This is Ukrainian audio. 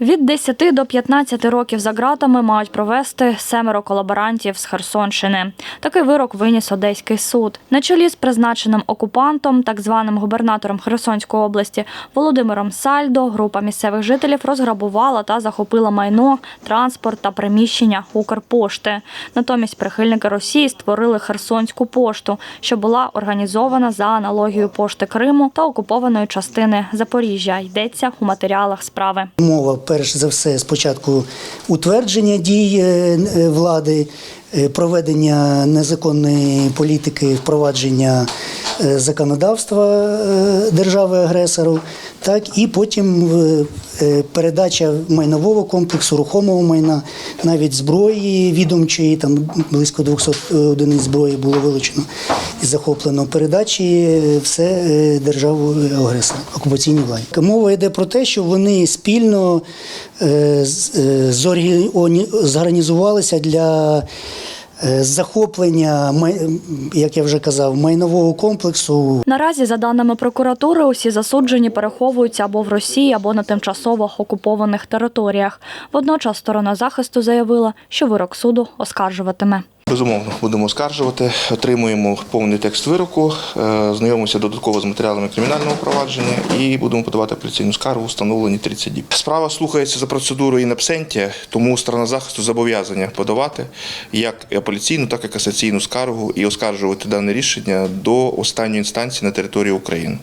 Від 10 до 15 років за ґратами мають провести семеро колаборантів з Херсонщини. Такий вирок виніс Одеський суд. На чолі з призначеним окупантом, так званим губернатором Херсонської області Володимиром Сальдо, група місцевих жителів розграбувала та захопила майно, транспорт та приміщення Укрпошти. Натомість прихильники Росії створили Херсонську пошту, що була організована за аналогією пошти Криму та окупованої частини Запоріжжя. Йдеться у матеріалах справи. Мова, перш за все, спочатку утвердження дій е, е, влади, е, проведення незаконної політики, впровадження законодавства держави-агресору, так і потім передача майнового комплексу, рухомого майна, навіть зброї відомчої, там близько 200 одиниць зброї було вилучено захоплено. Передачі е, все е, державою агресора, окупаційній владі. Мова йде про те, що вони спільно е, е, зорганізувалися для е, захоплення, як я вже казав, майнового комплексу Наразі, за даними прокуратури, усі засуджені переховуються або в Росії, або на тимчасово окупованих територіях. Водночас сторона захисту заявила, що вирок суду оскаржуватиме. Безумовно, будемо оскаржувати, отримуємо повний текст вироку, е, знайомимося додатково з матеріалами кримінального провадження і будемо подавати апеляційну скаргу, встановлені 30 діб. Справа слухається за процедурою in absentia, тому сторона захисту зобов'язання подавати як апеляційну, так і касаційну скаргу і оскаржувати дане рішення до останньої інстанції на території України.